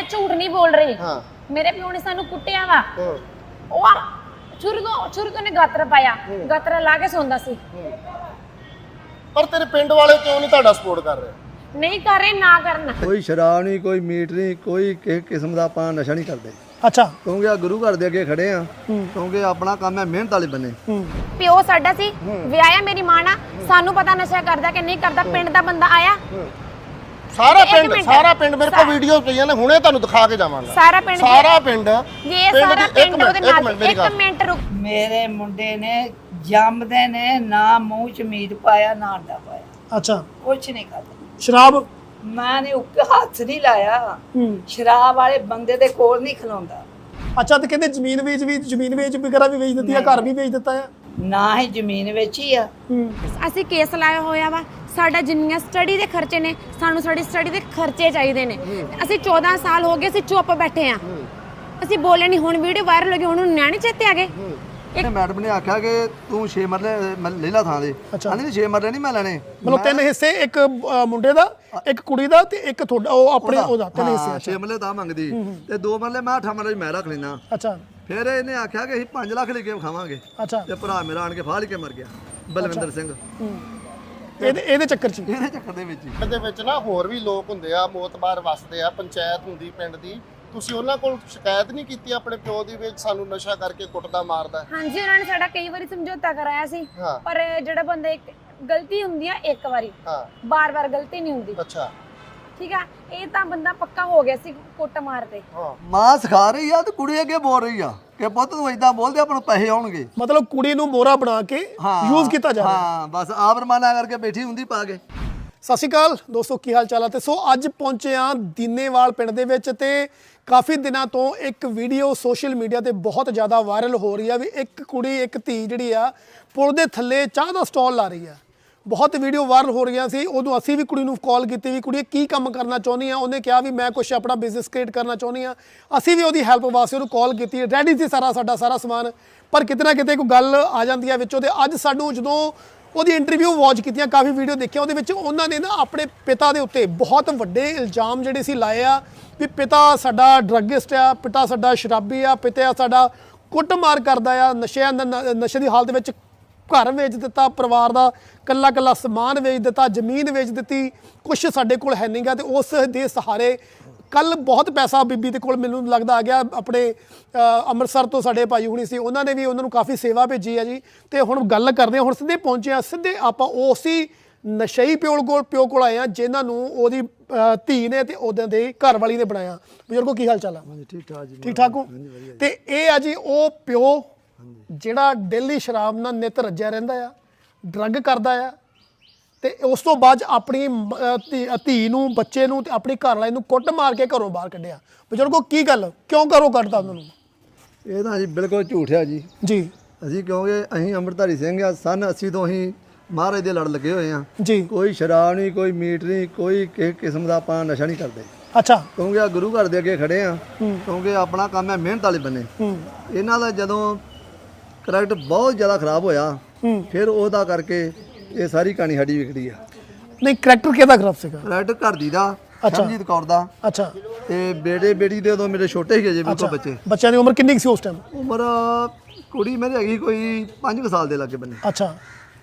ਮੈਂ ਝੂਠ ਨਹੀਂ ਬੋਲ ਰਹੀ। ਹਾਂ। ਮੇਰੇ ਪਿਓ ਨੇ ਸਾਨੂੰ ਕੁੱਟਿਆ ਵਾ। ਉਹ ਸ਼ੁਰੂ ਤੋਂ ਸ਼ੁਰੂ ਤੋਂ ਨੇ ਗਾਤਰਾ ਪਾਇਆ। ਗਾਤਰਾ ਲਾ ਕੇ ਸੌਂਦਾ ਸੀ। ਪਰ ਤੇਰੇ ਪਿੰਡ ਵਾਲੇ ਕਿਉਂ ਨਹੀਂ ਤੁਹਾਡਾ ਸਪੋਰਟ ਕਰ ਰਹੇ? ਨਹੀਂ ਕਰ ਰਹੇ ਨਾ ਕਰਨ। ਕੋਈ ਸ਼ਰਾਬ ਨਹੀਂ ਕੋਈ ਮੀਟ ਨਹੀਂ ਕੋਈ ਕਿਸੇ ਕਿਸਮ ਦਾ ਆਪਾਂ ਨਸ਼ਾ ਨਹੀਂ ਕਰਦੇ। ਅੱਛਾ। ਕਿਉਂਕਿ ਆ ਗੁਰੂ ਘਰ ਦੇ ਅੱਗੇ ਖੜੇ ਆ। ਕਿਉਂਕਿ ਆਪਣਾ ਕੰਮ ਹੈ ਮਿਹਨਤ ਵਾਲੇ ਬੰਨੇ। ਪਿਓ ਸਾਡਾ ਸੀ ਵਿਆਹਿਆ ਮੇਰੀ ਮਾਂ ਨਾਲ। ਸਾਨੂੰ ਪਤਾ ਨਸ਼ਾ ਕਰਦਾ ਕਿ ਨਹੀਂ ਕਰਦਾ ਪਿੰਡ ਦਾ ਬੰਦਾ ਆਇਆ। ਸਾਰਾ ਇੱਕ ਪਿੰਡ ਮਿੰਟ। ਸਾਰਾ ਪਿੰਡ ਮੇਰੇ ਕੋਲ ਵੀਡੀਓ ਪਈਆਂ ਨੇ ਹੁਣੇ ਤੁਹਾਨੂੰ ਦਿਖਾ ਕੇ ਜਾਵਾਂਗਾ। ਸਾਰਾ ਪਿੰਡ ਸਾਰਾ ਪਿੰਡ ਜੇ ਇਹ ਪਿੰਡ ਸਾਰਾ ਦੀ- ਇੱਕ ਪਿੰਡ ਉਹਦੇ ਮਿੰਟ, ਇੱਕ ਨਾਲ ਮਿੰਟ, ਮੇਰੀ ਇੱਕ ਗੱਲ। ਮਿੰਟ ਰੁਕ। ਮੇਰੇ ਮੁੰਡੇ ਨੇ ਜੰਮਦੇ ਨੇ ਨਾ ਮੂੰਹ ਚ ਮੀਟ ਪਾਇਆ ਨਾ ਅੰਡਾ ਪਾਇਆ। ਅੱਛਾ। ਕੁਛ ਨਹੀਂ ਖਾਧਾ। ਸ਼ਰਾਬ? ਮੈਂ ਨੇ ਉੱਕ ਹੱਥ ਨਹੀਂ ਲਾਇਆ। ਹੂੰ। ਸ਼ਰਾਬ ਵਾਲੇ ਬੰਦੇ ਦੇ ਕੋਲ ਨਹੀਂ ਖਲੋਂਦਾ। ਅੱਛਾ ਤੇ ਕਹਿੰਦੇ ਜ਼ਮੀਨ ਵੇਚ ਵੀ ਜ਼ਮੀਨ ਵੇਚ ਵਗੈਰਾ ਵੀ ਵੇਚ ਦਿੱਤੀ ਆ ਘਰ ਵੀ ਵੇਚ ਦਿੱਤਾ ਆ? ਨਾ ਹੀ ਜ਼ਮੀਨ ਵੇਚੀ ਆ। ਹੂੰ। ਅਸੀਂ ਕੇਸ ਲਾਇਆ ਹੋਇਆ ਵਾ। ਸਾਡਾ ਜਿੰਨੀਆਂ ਸਟੱਡੀ ਦੇ ਖਰਚੇ ਨੇ ਸਾਨੂੰ ਸਾਡੀ ਸਟੱਡੀ ਦੇ ਖਰਚੇ ਚਾਹੀਦੇ ਨੇ। ਅਸੀਂ 14 ਸਾਲ ਹੋ ਗਏ ਅਸੀਂ ਚੁੱਪ ਬੈਠੇ ਆ ਅਸੀਂ ਬੋਲੇ ਨਹੀਂ ਹੁਣ ਵੀਡੀਓ ਵਾਇਰਲ ਹੋ ਗਈ ਹੁਣ ਉਹਨੂੰ ਨਿਆਣੇ ਚੇਤੇ ਆ ਗਏ। ਤੇ ਮੈਡਮ ਨੇ ਆਖਿਆ ਕਿ ਤੂੰ 6 ਮਰਲੇ ਲੈ ਲਾ ਥਾਂ ਦੇ। ਕਹਿੰਦੀ 6 ਮਰਲੇ ਨਹੀਂ ਮੈਂ ਲੈਣੇ। ਮਤਲਬ ਤਿੰਨ ਹਿੱਸੇ ਇੱਕ ਮੁੰਡੇ ਦਾ ਇੱਕ ਕੁੜੀ ਦਾ ਤੇ ਇੱਕ ਤੁਹਾਡਾ ਉਹ ਆਪਣੇ ਉਹਦਾ। ਤਿੰਨ ਹਿੱਸੇ 6 ਮਰਲੇ ਤਾਂ ਮੰਗਦੀ। ਤੇ 2 ਮਰਲੇ ਮੈਂ 8 ਮਰਲੇ ਮੈਂ ਰੱਖ ਲੈਣਾ ਅੱਛਾ। ਫਿਰ ਇਹਨੇ ਆਖਿਆ ਕਿ ਅਸੀਂ 5 ਲੱਖ ਲੈ ਕੇ ਖਾਵਾਂਗੇ। ਅੱਛਾ। ਤੇ ਭਰਾ ਮੇਰਾ ਆਣ ਕੇ ਫਾਹ ਲੈ ਕੇ ਮਰ ਗਿਆ। ਬਲਵਿੰਦਰ ਸਿੰਘ। ਇਹਦੇ ਇਹਦੇ ਚੱਕਰ 'ਚ ਹੀ। ਇਹਦੇ ਚੱਕਰ ਦੇ ਵਿੱਚ ਹੀ। ਪਿੰਡ ਦੇ ਵਿੱਚ ਨਾ ਹੋਰ ਵੀ ਲੋਕ ਹੁੰਦੇ ਆ ਮੋਤਬਾਰ ਵਸਦੇ ਆ ਪੰਚਾਇਤ ਹੁੰਦੀ ਪਿੰਡ ਦੀ। ਤੁਸੀਂ ਉਹਨਾਂ ਕੋਲ ਸ਼ਿਕਾਇਤ ਨਹੀਂ ਕੀਤੀ ਆਪਣੇ ਪਿਓ ਦੀ ਵਿੱਚ ਸਾਨੂੰ ਨਸ਼ਾ ਕਰਕੇ ਕੁੱਟਦਾ ਮਾਰਦਾ? ਹਾਂਜੀ ਉਹਨਾਂ ਨੇ ਸਾਡਾ ਕਈ ਵਾਰੀ ਸਮਝੌਤਾ ਕਰਾਇਆ ਸੀ। ਹਾਂ। ਪਰ ਜਿਹੜਾ ਬੰਦਾ ਇੱਕ ਗਲਤੀ ਹੁੰਦੀ ਆ ਇੱਕ ਵਾਰੀ। ਹਾਂ। ਬਾਰ-ਬਾਰ ਗਲਤੀ ਨਹੀਂ ਹੁੰਦੀ। ਅੱਛਾ। ਠੀਕ ਆ? ਇਹ ਤਾਂ ਬੰਦਾ ਪੱਕਾ ਹੋ ਗਿਆ ਸੀ ਕੁੱਟ ਮਾਰਦੇ ਹਾਂ। ਮਾਂ ਸਿਖਾ ਰਹੀ ਆ ਤੇ ਕੁੜੀ ਅੱਗੇ ਬੋਲ ਰਹੀ ਆ। ਕਿ ਪੁੱਤ ਤੂੰ ਇਦਾਂ ਬੋਲਦੇ ਆਪਾਂ ਨੂੰ ਪੈਸੇ ਆਉਣਗੇ। ਮਤਲਬ ਕੁੜੀ ਨੂੰ ਮੋਰਾ ਬਣਾ ਕੇ ਯੂਜ਼ ਕੀਤਾ ਜਾ ਰਿਹਾ ਹਾਂ ਬਸ ਆਪ ਰਮਾਨਾ ਕਰਕੇ ਬੈਠੀ ਹੁੰਦੀ ਪਾ ਕੇ। ਸਤਿ ਸ਼੍ਰੀ ਅਕਾਲ ਦੋਸਤੋ ਕੀ ਹਾਲ ਚਾਲ ਹੈ ਤੇ ਸੋ ਅੱਜ ਪਹੁੰਚੇ ਆ ਦੀਨੇਵਾਲ ਪਿੰਡ ਦੇ ਵਿੱਚ ਤੇ ਕਾਫੀ ਦਿਨਾਂ ਤੋਂ ਇੱਕ ਵੀਡੀਓ ਸੋਸ਼ਲ ਮੀਡੀਆ ਤੇ ਬਹੁਤ ਜ਼ਿਆਦਾ ਵਾਇਰਲ ਹੋ ਰਹੀ ਆ ਵੀ ਇੱਕ ਕੁੜੀ ਇੱਕ ਧੀ ਜਿਹੜੀ ਆ ਪੁਲ ਦੇ ਥੱਲੇ ਚਾਹ ਦਾ ਸਟਾਲ ਲਾ ਰਹੀ ਆ। ਬਹੁਤ ਵੀਡੀਓ ਵਾਇਰਲ ਹੋ ਰਹੀਆਂ ਸੀ, ਉਦੋਂ ਅਸੀਂ ਵੀ ਕੁੜੀ ਨੂੰ ਕਾਲ ਕੀਤੀ ਵੀ ਕੁੜੀ ਕੀ ਕੰਮ ਕਰਨਾ ਚਾਹੁੰਦੀ ਆ? ਉਹਨੇ ਕਿਹਾ ਵੀ, ਮੈਂ ਕੁਝ ਆਪਣਾ ਬਿਜ਼ਨਸ ਕ੍ਰੀਏਟ ਕਰਨਾ ਚਾਹੁੰਦੀ ਆ। ਅਸੀਂ ਵੀ ਉਹਦੀ ਹੈਲਪ ਵਾਸਤੇ ਉਹਨੂੰ ਕਾਲ ਕੀਤੀ ਰੈਡੀ ਸੀ ਸਾਰਾ ਸਾਡਾ ਸਾਰਾ ਸਮਾਨ। ਪਰ ਕਿਤੇ ਨਾ ਕਿਤੇ ਕੋਈ ਗੱਲ ਆ ਜਾਂਦੀ ਆ ਵਿੱਚੋਂ ਤੇ ਅੱਜ ਸਾਨੂੰ ਜਦੋਂ ਉਹਦੀ ਇੰਟਰਵਿਊ ਵਾਚ ਕੀਤੀਆਂ, ਕਾਫੀ ਵੀਡੀਓ ਦੇਖਿਆ, ਉਹਦੇ ਵਿੱਚ ਉਹਨਾਂ ਨੇ ਨਾ ਆਪਣੇ ਪਿਤਾ ਦੇ ਉੱਤੇ ਬਹੁਤ ਵੱਡੇ ਇਲਜ਼ਾਮ ਜਿਹੜੇ ਸੀ ਲਾਏ ਆ ਵੀ ਪਿਤਾ ਸਾਡਾ ਡਰੱਗਿਸਟ ਆ, ਪਿਤਾ ਸਾਡਾ ਸ਼ਰਾਬੀ ਆ, ਪਿਤਾ ਸਾਡਾ ਕੁੱਟਮਾਰ ਕਰਦਾ ਆ, ਨਸ਼ਿਆਂ ਨਸ਼ੇ ਦੀ ਹਾਲਤ ਵਿੱਚ ਘਰ ਵੇਚ ਦਿੱਤਾ ਪਰਿਵਾਰ ਦਾ ਕੱਲਾ ਕੱਲਾ ਸਮਾਨ ਵੇਚ ਦਿੱਤਾ ਜ਼ਮੀਨ ਵੇਚ ਦਿੱਤੀ ਕੁਝ ਸਾਡੇ ਕੋਲ ਹੈ ਨਹੀਂਗਾ ਤੇ ਉਸ ਦੇ ਸਹਾਰੇ ਕੱਲ ਬਹੁਤ ਪੈਸਾ ਬੀਬੀ ਦੇ ਕੋਲ ਮੈਨੂੰ ਲੱਗਦਾ ਆ ਗਿਆ ਆਪਣੇ ਅੰਮ੍ਰਿਤਸਰ ਤੋਂ ਸਾਡੇ ਭਾਈ ਹੁਣੀ ਸੀ ਉਹਨਾਂ ਨੇ ਵੀ ਉਹਨਾਂ ਨੂੰ ਕਾਫੀ ਸੇਵਾ ਭੇਜੀ ਆ ਜੀ। ਤੇ ਹੁਣ ਗੱਲ ਕਰਦੇ ਹਾਂ ਹੁਣ ਸਿੱਧੇ ਪਹੁੰਚੇ ਆ ਸਿੱਧੇ ਆਪਾਂ ਉਸੇ ਨਸ਼ਈ ਪਿਓ ਕੋਲ ਪਿਓ ਕੋਲ ਆਏ ਆ ਜਿਨ੍ਹਾਂ ਨੂੰ ਉਹਦੀ ਧੀ ਨੇ ਤੇ ਉਹਦੇ ਦੇ ਘਰ ਵਾਲੀ ਨੇ ਬਣਾਇਆ। ਬਜ਼ੁਰਗੋ ਕੀ ਹਾਲ ਚਾਲ ਆ? ਹਾਂਜੀ ਠੀਕ ਠਾਕ ਜੀ ਠੀਕ ਠਾਕ ਹੋ? ਤੇ ਇਹ ਆ ਜੀ ਉਹ ਪਿਓ ਜਿਹੜਾ ਡੇਲੀ ਸ਼ਰਾਬ ਨਾਲ ਨਿਤ ਰੱਜਿਆ ਰਹਿੰਦਾ ਆ ਡਰੱਗ ਕਰਦਾ ਆ ਤੇ ਉਸ ਤੋਂ ਬਾਅਦ 'ਚ ਆਪਣੀ ਮ- ਅਹ ਧੀ- ਨੂੰ ਬੱਚੇ ਨੂੰ ਤੇ ਆਪਣੀ ਘਰ ਵਾਲੀ ਨੂੰ ਕੁੱਟ ਮਾਰ ਕੇ ਘਰੋਂ ਬਾਹਰ ਕੱਢਿਆ। ਬਜ਼ੁਰਗੋ ਕੀ ਗੱਲ? ਕਿਉਂ ਘਰੋਂ ਕੱਢਦਾ ਉਹਨਾਂ ਨੂੰ? ਇਹ ਤਾਂ ਜੀ ਬਿਲਕੁਲ ਝੂਠ ਆ ਜੀ। ਜੀ। ਅਸੀਂ ਕਿਉਂਕਿ ਅਸੀਂ ਅੰਮ੍ਰਿਤਧਾਰੀ ਸਿੰਘ ਆ ਸਨ 80 ਤੋਂ ਅਸੀਂ ਮਹਾਰਾਜ ਦੇ ਲੜ ਲੱਗੇ ਹੋਏ ਆ। ਜੀ। ਕੋਈ ਸ਼ਰਾਬ ਨਹੀਂ ਕੋਈ ਮੀਟ ਨਹੀਂ ਕੋਈ ਕਿਸੇ ਕਿਸਮ ਦਾ ਆਪਾਂ ਨਸ਼ਾ ਨਹੀਂ ਕਰਦੇ। ਅੱਛਾ। ਕਿਉਂਕਿ ਆ ਗੁਰੂ ਘਰ ਦੇ ਅੱਗੇ ਖੜੇ ਆ ਕਿਉਂਕਿ ਆਪਣਾ ਕੰਮ ਹੈ ਮਿਹਨਤ ਵਾਲੇ ਬੰਨੇ। ਹੂੰ। ਇਹਨਾਂ ਦਾ ਜਦੋਂ ਕਰੈਕਟ ਬਹੁਤ ਜ਼ਿਆਦਾ ਖਰਾਬ ਹੋਇਆ। ਫਿਰ ਉਹਦਾ ਕਰਕੇ ਇਹ ਸਾਰੀ ਕਹਾਣੀ ਸਾਡੀ ਵਿਗੜੀ ਆ। ਨਹੀਂ ਕਰੈਕਟਰ ਕਿਹਦਾ ਖਰਾਬ ਸੀਗਾ? ਕਰੈਕਟ ਘਰ ਦੀ ਦਾ। ਸ਼ਰਨਜੀਤ ਕੌਰ ਦਾ। ਅੱਛਾ। ਤੇ ਬੇਟੇ ਬੇਟੀ ਦੇ ਉਦੋਂ ਮੇਰੇ ਛੋਟੇ ਸੀਗੇ ਜੇ ਬਿਲਕੁਲ ਬੱਚੇ। ਬੱਚਿਆਂ ਦੀ ਉਮਰ ਕਿੰਨੀ ਸੀ ਉਸ ਟਾਈਮ ਉਮਰ ਕੁੜੀ ਮੇਰੀ ਹੈਗੀ ਕੋਈ 5 ਸਾਲ ਦੇ ਲੱਗੇ ਬੰਨੇ। ਅੱਛਾ।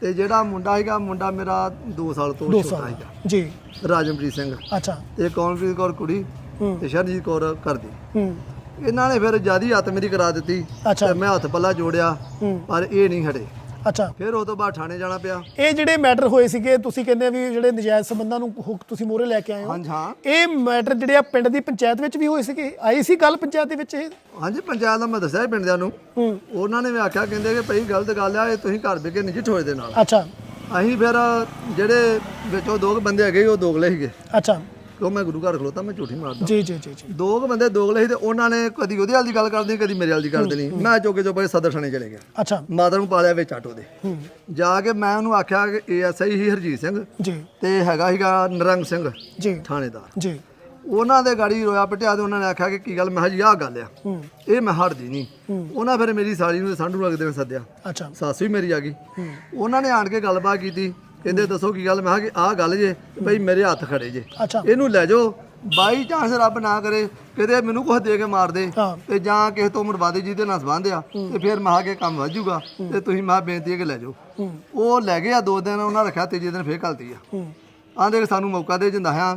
ਤੇ ਜਿਹੜਾ ਮੁੰਡਾ ਹੈਗਾ ਮੁੰਡਾ ਮੇਰਾ 2 ਸਾਲ ਤੋਂ 2 ਛੋਟਾ ਹੈਗਾ ਜੀ। ਰਾਜਮਪ੍ਰੀਤ ਸਿੰਘ। ਅੱਛਾ। ਤੇ ਕੌਨਪ੍ਰੀਤ ਕੌਰ ਕੁੜੀ। ਤੇ ਸ਼ਰਨਜੀਤ ਕੌਰ ਕਰਦੀ ਹੂੰ। ਇਹਨਾਂ ਨੇ ਫਿਰ ਜਿਆਦੀ ਹੱਥ ਮੇਰੀ ਕਰਾ ਦਿੱਤੀ ਅੱਛਾ। ਤੇ ਮੈਂ ਹੱਥ ਪੱਲਾ ਜੋੜਿਆ ਹੂੰ। ਪਰ ਇਹ ਨਹੀਂ ਹਟੇ ਅੱਛਾ। ਫਿਰ ਉਹ ਤੋਂ ਬਾਅਦ ਥਾਣੇ ਜਾਣਾ ਪਿਆ। ਇਹ ਜਿਹੜੇ ਮੈਟਰ ਹੋਏ ਸੀਗੇ ਤੁਸੀਂ ਕਹਿੰਦੇ ਆ ਵੀ ਜਿਹੜੇ ਨਜਾਇਜ਼ ਸੰਬੰਧਾਂ ਨੂੰ ਹੁ- ਤੁਸੀਂ ਮੋਰੇ ਲੈ ਕੇ ਆਏ ਹੋ। ਹਾਂਜੀ ਹਾਂ। ਇਹ ਮੈਟਰ ਜਿਹੜੇ ਆ ਪਿੰਡ ਦੀ ਪੰਚਾਇਤ ਵਿੱਚ ਵੀ ਹੋਏ ਸੀਗੇ? ਆਈ ਸੀ ਗੱਲ ਪੰਚਾਇਤ ਦੇ ਵਿੱਚ ਇਹ? ਹਾਂਜੀ ਪੰਚਾਇਤ ਦਾ ਮੈਂ ਦੱਸਿਆ ਸੀ ਪਿੰਡ ਦਿਆਂ ਨੂੰ। ਹੂੰ। ਉਹਨਾਂ ਨੇ ਵੀ ਆਖਿਆ ਕਹਿੰਦੇ ਕਿ ਭਈ ਗਲਤ ਗੱਲ ਆ ਇਹ ਤੁਸੀਂ ਘਰ ਬੈ ਕੇ ਨਜਿੱਠ ਹੋਏ ਦੇ ਨਾਲ। ਅੱਛਾ। ਅਸੀਂ ਫਿਰ ਜਿਹੜੇ ਵਿੱਚੋਂ ਦੋ ਕੁ ਬੰਦੇ ਹੈਗੇ ਸੀ, ਉਹ ਦੋਗਲੇ ਸੀਗੇ। ਅੱਛਾ। ਕਿਉਂ ਮੈਂ ਗੁਰੂ ਘਰ ਖਲੋਤਾ ਮੈਂ ਝੂਠੀ ਮਾਰਦਾ। ਜੀ ਜੀ ਜੀ ਜੀ। ਦੋ ਕੁ ਬੰਦੇ ਦੋਗਲੇ ਸੀ ਤੇ ਉਹਨਾਂ ਨੇ ਕਦੀ ਉਹਦੇ ਹਾਲ ਦੀ ਗੱਲ ਕਰਦੇ ਕਦੀ ਮੇਰੇ ਹਾਲ ਦੀ ਕਰ ਦੇਣੀ ਮੈਂ ਚੋਕੇ ਚੋਪੇ ਸਦਰ ਥਾਣੇ ਚਲੇ ਗਿਆ। ਅੱਛਾ। ਮਾਤਾ ਨੂੰ ਪਾਲਿਆ ਵਿੱਚ ਆਟੋ ਦੇ। ਜਾ ਕੇ ਮੈਂ ਉਹਨੂੰ ਆਖਿਆ ਕਿ ਏਐਸਆਈ ਹੀ ਹਰਜੀਤ ਸਿੰਘ ਜੀ। ਤੇ ਹੈਗਾ ਸੀਗਾ ਨਰੰਗ ਸਿੰਘ ਜੀ। ਥਾਣੇਦਾਰ। ਜੀ। ਉਹਨਾਂ ਦੇ ਗਾੜੀ ਰੋਇਆ ਪਟਿਆ ਤੇ ਉਹਨਾਂ ਨੇ ਆਖਿਆ ਕਿ ਕੀ ਗੱਲ ਮੈਂ ਜੀ ਆਹ ਗੱਲ ਆ। ਇਹ ਮੈਂ ਹਟਦੀ ਨਹੀਂ ਉਹਨਾਂ ਫਿਰ ਮੇਰੀ ਸਾਲੀ ਨੂੰ ਸੰਧੂ ਲੱਗਦੇ ਨੇ ਸੱਦਿਆ। ਅੱਛਾ। ਸੱਸ ਵੀ ਮੇਰੀ ਆ ਗਈ। ਉਹਨਾਂ ਨੇ ਆਣ ਕੇ ਗੱਲਬਾਤ ਕੀਤੀ। ਕਹਿੰਦੇ ਦੱਸੋ ਕੀ ਗੱਲ? ਮੈਂ ਕਿਹਾ ਕਿ ਆਹ ਗੱਲ ਜੇ ਭਈ ਮੇਰੇ ਹੱਥ ਖੜੇ ਜੇ। ਅੱਛਾ। ਇਹਨੂੰ ਲੈ ਜਾਓ। ਬਾਈ ਚਾਂਸ ਰੱਬ ਨਾ ਕਰੇ ਕਿਤੇ ਮੈਨੂੰ ਕੁਝ ਦੇ ਕੇ ਮਾਰ ਦੇ ਹਾਂ। ਤੇ ਜਾਂ ਕਿਸੇ ਤੋਂ ਮਰਵਾ ਦੇ ਜਿਹਦੇ ਨਾਲ ਸੰਬੰਧ ਆ ਤੇ ਫਿਰ ਮਹਾ ਕੇ ਕੰਮ ਵਾਜੂਗਾ ਤੇ ਤੁਸੀਂ ਮਾ ਬੇਨਤੀ ਹੈ ਕਿ ਲੈ ਜਾਓ। ਉਹ ਲੈ ਗਏ ਆ ਦੋ ਦਿਨ ਉਹਨਾਂ ਰੱਖਿਆ ਤੀਜੇ ਦਿਨ ਫੇਰ ਘਲਤੀ ਆ। ਆਂਦੇ ਕਿ ਸਾਨੂੰ ਮੌਕਾ ਦੇ ਜਿੰਦਾ ਹਾਂ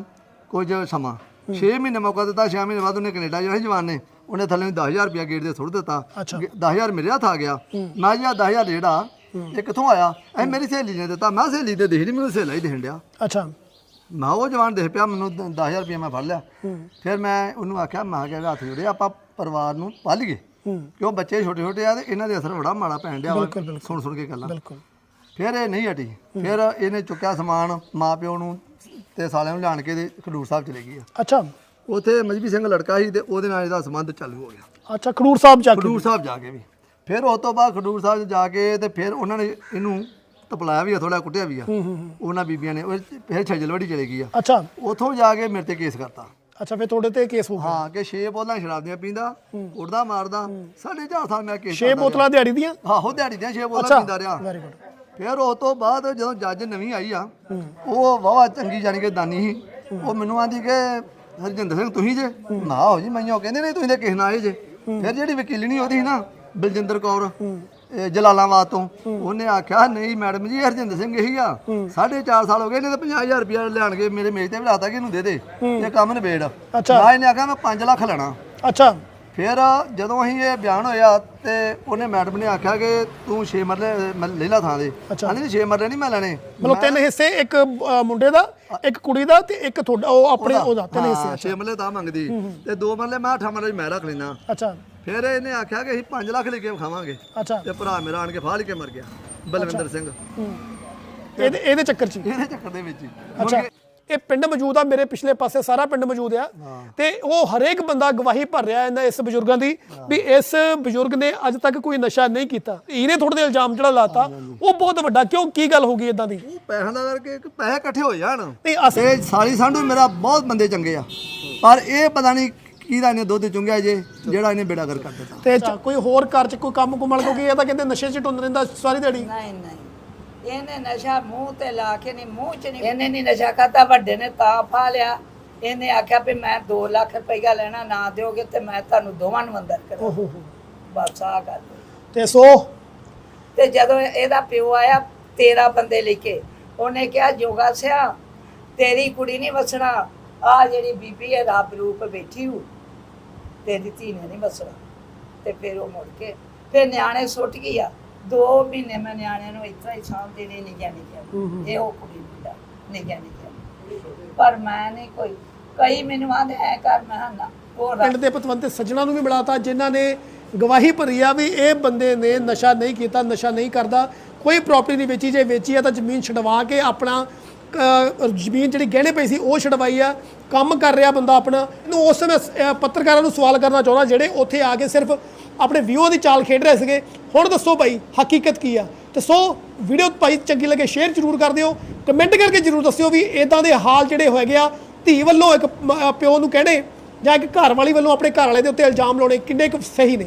ਕੁਝ ਸਮਾਂ। 6 ਮਹੀਨੇ ਮੌਕਾ ਦਿੱਤਾ 6 ਮਹੀਨੇ ਬਾਅਦ ਉਹਨੇ ਕੈਨੇਡਾ ਜਿਹੜਾ ਸੀ ਜਵਾਨ ਨੇ ਉਹਨੇ ਥੱਲੇ 10000 ਰੁਪਇਆ ਗੇਟ ਦੇ ਸੁੱਟ ਦਿੱਤਾ। ਅੱਛਾ। 10000 ਮੇਰੇ ਹੱਥ ਆ ਗਿਆ। ਮੈਂ ਜੀ 10000 ਜਿਹੜਾ ਇਹ ਕਿੱਥੋਂ ਆਇਆ? ਇਹ ਮੇਰੀ ਸਹੇਲੀ ਨੇ ਦਿੱਤਾ। ਮੈਂ ਸਹੇਲੀ ਤੇ ਦੇਖ ਲਈ ਮੈਨੂੰ ਸਹੇਲਾ ਹੀ ਦੇਣ ਡਿਆ। ਅੱਛਾ। ਮੈਂ ਉਹ ਜਵਾਨ ਦੇਖ ਪਿਆ ਮੈਨੂੰ 10000 ਰੁਪਇਆ ਮੈਂ ਫੜ ਲਿਆ। ਫਿਰ ਮੈਂ ਉਹਨੂੰ ਆਖਿਆ ਮੈਂ ਕਿਹਾ ਹੱਥ ਜੋੜੇ ਆਪਾਂ ਪਰਿਵਾਰ ਨੂੰ ਪਾਲੀਏ ਕਿਉਂ ਬੱਚੇ ਛੋਟੇ ਛੋਟੇ ਆ ਤੇ ਇਹਨਾਂ ਦੇ ਅਸਰ ਬੜਾ ਮਾੜਾ ਪੈਣ ਡਿਆ ਸੁਣ ਸੁਣ ਕੇ ਗੱਲਾਂ। ਫਿਰ ਇਹ ਨਹੀਂ ਹਟੀ। ਫਿਰ ਇਹਨੇ ਚੁੱਕਿਆ ਸਮਾਨ ਮਾਂ ਪਿਓ ਨੂੰ ਤੇ ਸਾਲਿਆਂ ਨੂੰ ਲਿਆਣ ਕੇ ਖਡੂਰ ਸਾਹਿਬ ਚਲੇ ਗਈ ਆ। ਅੱਛਾ। ਉੱਥੇ ਮਜਬੀ ਸਿੰਘ ਲੜਕਾ ਸੀ ਤੇ ਉਹਦੇ ਨਾਲ ਇਹਦਾ ਸੰਬੰਧ ਚਾਲੂ ਹੋ ਗਿਆ। ਅੱਛਾ ਖਡੂਰ ਸਾਹਿਬ ਜਾ ਕੇ ਖਡੂਰ ਸਾਹਿਬ ਜਾ ਕੇ ਵੀ। ਫਿਰ ਉਸ ਤੋਂ ਬਾਅਦ ਖਡੂਰ ਸਾਹਿਬ ਜਾ ਕੇ ਤੇ ਫਿਰ ਉਹਨਾਂ ਨੇ ਇਹਨੂੰ ਤਪਲਾਇਆ ਵੀ ਆ ਥੋੜਾ ਕੁੱਟਿਆ ਵੀ ਆ। ਉਹਨਾਂ ਬੀਬੀਆਂ ਨੇ ਉਹ ਫਿਰ ਛਜਲਵੜੀ ਚਲੇ ਗਈ ਆ। ਅੱਛਾ। ਉਥੋਂ ਜਾ ਕੇ ਮੇਰੇ ਤੇ ਕੇਸ ਕਰਤਾ। ਅੱਛਾ ਫਿਰ ਤੁਹਾਡੇ ਤੇ ਕੇਸ ਹੋ ਗਿਆ? ਹਾਂ ਕਿ ਛੇ ਬੋਲਾਂ ਸ਼ਰਾਬ ਦੀਆਂ ਪੀਂਦਾ ਉੱਡਦਾ ਮਾਰਦਾ ਸਾਢੇ ਚਾਰ ਸਾਲ ਮੈਂ ਕੇਸ 6 ਬੋਤਲਾਂ ਦਿਹਾੜੀ ਦੀਆਂ? ਆਹੋ ਦਿਹਾੜੀ ਦੀਆਂ ਛੇ ਬੋਲਾਂ ਅੱਛਾ। ਪੀਂਦਾ ਰਿਹਾ। ਵੈਰੀ ਗੁੱਡ ਫਿਰ ਉਸ ਤੋਂ ਬਾਅਦ ਜਦੋਂ ਜੱਜ ਨਵੀਂ ਆਈ ਆ ਉਹ ਵਾਵਾ ਚੰਗੀ ਜਾਣੀ ਕਿ ਦਾਨੀ ਸੀ। ਉਹ ਮੈਨੂੰ ਆਂਦੀ ਕਿ ਹਰਜਿੰਦਰ ਸਿੰਘ ਤੁਸੀਂ ਜੇ ਨਾ ਹੋ ਜੀ ਮੈਂ ਉਹ ਕਹਿੰਦੇ ਨਹੀਂ ਤੁਸੀਂ ਤਾਂ ਕਿਸੇ ਨਾਲ ਆਏ ਜੇ। ਫਿਰ ਜਿਹੜੀ ਵਕੀਲਣੀ ਉਹਦੀ ਸੀ ਨਾ ਬਲਜਿੰਦਰ ਕੌਰ ਇਹ ਜਲਾਲਾਬਾਦ ਤੋਂ। ਉਹਨੇ ਆਖਿਆ ਨਹੀਂ ਮੈਡਮ ਜੀ ਹਰਜਿੰਦਰ ਸਿੰਘ ਇਹੀ ਆ। ਸਾਢੇ ਚਾਰ ਸਾਲ ਹੋ ਗਏ ਇਹਨੇ ਤਾਂ 50000 ਰੁਪਇਆ ਲਿਆਣਗੇ ਮੇਰੇ ਮੇਜ਼ ਤੇ ਵੀ ਲਾਤਾ ਕਿ ਇਹਨੂੰ ਦੇ ਦੇ। ਇਹ ਕੰਮ ਨਿਬੇੜ। ਅੱਛਾ। ਮੈਂ ਇਹਨੇ ਆਖਿਆ ਮੈਂ 5 ਲੱਖ ਲੈਣਾ। ਅੱਛਾ। ਫਿਰ ਜਦੋਂ ਅਸੀਂ ਇਹ ਬਿਆਨ ਹੋਇਆ ਤੇ ਉਹਨੇ ਮੈਡਮ ਨੇ ਆਖਿਆ ਕਿ ਤੂੰ 6 ਮਰਲੇ ਮ- ਲੈ ਲਾ ਥਾਂ ਦੇ ਕਹਿੰਦੀ 6 ਮਰਲੇ ਨਹੀਂ ਮੈਂ ਲੈਣੇ। ਮਤਲਬ ਤਿੰਨ ਹਿੱਸੇ ਇੱਕ ਮੁੰਡੇ ਦਾ ਇੱਕ ਕੁੜੀ ਦਾ ਤੇ ਇੱਕ ਤੁਹਾਡਾ ਉਹ ਆਪਣੇ ਉਹਦਾ। ਤਿੰਨ ਹਿੱਸੇ ਹਾਂ 6 ਮਰਲੇ ਤਾਂ ਮੰਗਦੀ। ਤੇ ਦੋ ਮਰਲੇ ਮੈਂ 8 ਮਰਲੇ ਮੈਂ ਰੱਖ ਲੈਣਾ ਅੱਛਾ। ਫਿਰ ਇਹਨੇ ਆਖਿਆ ਕਿ ਅਸੀਂ 5 ਲੱਖ ਲੈ ਕੇ ਖਾਵਾਂਗੇ ਅੱਛਾ। ਤੇ ਭਰਾ ਮੇਰਾ ਆਣ ਕੇ ਫਾੜ ਕੇ ਮਰ ਗਿਆ ਬਲਵਿੰਦਰ ਸਿੰਘ। ਇਹਦੇ ਇਹਦੇ ਚੱਕਰ 'ਚ। ਇਹਦੇ ਚੱਕਰ ਦੇ ਵਿੱਚ ਅੱਛਾ। ਇਹ ਪਿੰਡ ਮੌਜੂਦ ਆ ਮੇਰੇ ਪਿਛਲੇ ਪਾਸੇ ਸਾਰਾ ਪਿੰਡ ਮੌਜੂਦ ਆ। ਤੇ ਉਹ ਹਰੇਕ ਬੰਦਾ ਗਵਾਹੀ ਭਰ ਰਿਹਾ ਇਹਨਾਂ ਇਸ ਬਜ਼ੁਰਗਾਂ ਦੀ ਵੀ ਇਸ ਬਜ਼ੁਰਗ ਨੇ ਅੱਜ ਤੱਕ ਕੋਈ ਨਸ਼ਾ ਨਹੀਂ ਕੀਤਾ। ਇਹਨੇ ਥੋੜੇ ਦੇ ਇਲਜ਼ਾਮ ਜਿਹੜਾ ਲਾਤਾ ਉਹ ਬਹੁਤ ਵੱਡਾ। ਕਿਉਂ? ਕੀ ਗੱਲ ਹੋ ਗਈ ਇਦਾਂ ਦੀ? ਪੈਸਿਆਂ ਦਾ ਕਰਕੇ ਪੈਸੇ ਇਕੱਠੇ ਹੋ ਜਾਣ। ਨਹੀਂ ਅਸੀਂ ਸਾਲੀ ਸੰਧੂ ਮੇਰਾ ਬਹੁਤ ਬੰਦੇ ਚੰਗੇ ਆ। ਪਰ ਇਹ ਪਤਾ ਨਹੀਂ ਕਿਹਦਾ ਇਹਨੇ ਦੁੱਧ ਚੁੰਗਿਆ ਜੇ ਜਿਹੜਾ ਇਹਨੇ ਬੇੜਾ ਕਰ ਕਰ ਦਿੱਤਾ? ਤੇ ਚ- ਕੋਈ ਹੋਰ ਘਰ 'ਚ ਕੋਈ ਕੰਮ ਕੁਮਲ ਕਿਉਂਕਿ ਇਹ ਤਾਂ ਕਹਿੰਦੇ ਨਸ਼ੇ 'ਚ ਟੁੰਨ ਰਹਿੰਦਾ ਸਾਰੀ ਦਿਹਾੜੀ? ਨਹੀਂ ਨਹੀਂ। ਇਹਨੇ ਨਸ਼ਾ ਮੂੰਹ ਤੇ ਲਾ ਕੇ ਨਹੀਂ ਮੂੰਹ ਚ ਨਹੀਂ ਇਹਨੇ ਨਹੀਂ ਨਸ਼ਾ ਕਰਤਾ ਵੱਡੇ ਨੇ ਤਾਂ ਫਾ ਲਿਆ। ਇਹਨੇ ਆਖਿਆ ਵੀ ਮੈਂ 2 ਲੱਖ ਰੁਪਈਆ ਲੈਣਾ ਨਾ ਦਿਓਗੇ ਤੇ ਮੈਂ ਤੁਹਾਨੂੰ ਦੋਵਾਂ ਨੂੰ ਅੰਦਰ ਕਰਾਂ ਓਹੋ ਹੋ। ਬਸ ਆ ਗੱਲ। ਤੇ ਸੋ? ਤੇ ਜਦੋਂ ਇਹਦਾ ਪਿਓ ਆਇਆ 13 ਬੰਦੇ ਲੈ ਕੇ ਉਹਨੇ ਕਿਹਾ ਜੋਗਾ ਸਿਆ ਤੇਰੀ ਕੁੜੀ ਨਹੀਂ ਵਸਣਾ। ਆ ਜਿਹੜੀ ਬੀਬੀ ਹੈ ਰੱਬ ਰੂਪ ਬੈਠੀ ਹੂ। ਤੇਰੀ ਧੀ ਨੇ ਨਹੀਂ ਵਸਣਾ। ਤੇ ਫਿਰ ਉਹ ਮੁੜ ਕੇ ਫਿਰ ਨਿਆਣੇ ਸੁੱਟ ਗਿਆ ਦੋ ਮਹੀਨੇ ਮੈਂ ਨਿਆਣਿਆਂ ਨੂੰ ਇਤਰਾ ਹੀ ਸਾਂਭਦੇ ਨੇ ਨਹੀਂ ਜਾਣੀ ਗਿਆ ਇਹ ਉਹ ਕੁੜੀ ਮੁੰਡਾ ਨਹੀਂ ਜਾਣੀ ਗਿਆ ਪਰ ਮੈਂ ਨਹੀਂ ਕੋਈ ਕਈ ਮੈਨੂੰ ਆਂਦੇ ਐ ਕਰ ਮੈਂ ਨਾ ਪਿੰਡ ਦੇ ਪਤਵੰਤੇ ਸੱਜਣਾ ਨੂੰ ਵੀ ਮਿਲਾਤਾ ਜਿਨ੍ਹਾਂ ਨੇ ਗਵਾਹੀ ਭਰੀ ਆ ਵੀ ਇਹ ਬੰਦੇ ਨੇ ਨਸ਼ਾ ਨਹੀਂ ਕੀਤਾ ਨਸ਼ਾ ਨਹੀਂ ਕਰਦਾ ਕੋਈ ਪ੍ਰਾਪਰਟੀ ਨਹੀਂ ਵੇਚੀ ਜੇ ਵੇਚੀ ਆ ਤਾਂ ਜ਼ਮੀਨ ਛਡਵਾ ਕੇ ਆਪਣਾ ਜ਼ਮੀਨ ਜਿਹੜੀ ਗਹਿਣੇ ਪਈ ਸੀ, ਉਹ ਛਡਵਾਈ ਆ। ਕੰਮ ਕਰ ਰਿਹਾ ਬੰਦਾ ਆਪਣਾ। ਇਹਨੂੰ ਉਸ ਸਮੇਂ ਪੱਤਰਕਾਰਾਂ ਨੂੰ ਸਵਾਲ ਕਰਨਾ ਚਾਹੁੰਦਾ, ਜਿਹੜੇ ਉੱਥੇ ਆ ਕੇ ਸਿਰਫ ਆਪਣੇ ਵਿਊ ਦੀ ਚਾਲ ਖੇਡ ਰਹੇ ਸੀਗੇ। ਹੁਣ ਦੱਸੋ ਭਾਈ, ਹਕੀਕਤ ਕੀ ਆ? ਤੇ ਸੋ ਵੀਡੀਓ ਭਾਈ, ਚੰਗੀ ਲੱਗੇ ਸ਼ੇਅਰ ਜ਼ਰੂਰ ਕਰ ਦਿਓ। ਕਮੈਂਟ ਕਰਕੇ ਜ਼ਰੂਰ ਦੱਸਿਓ ਵੀ ਇਦਾਂ ਦੇ ਹਾਲ ਜਿਹੜੇ ਹੋਏਗੇ ਆ। ਧੀ ਵੱਲੋਂ ਇੱਕ ਪਿਓ ਨੂੰ ਕਹਿਣੇ ਜਾਂ ਇੱਕ ਘਰ ਵਾਲੀ ਵੱਲੋਂ ਆਪਣੇ ਘਰ ਵਾਲੇ ਦੇ ਉੱਤੇ ਇਲਜ਼ਾਮ ਲਾਉਣੇ ਕਿੰਨੇ ਕੁ ਸਹੀ ਨੇ?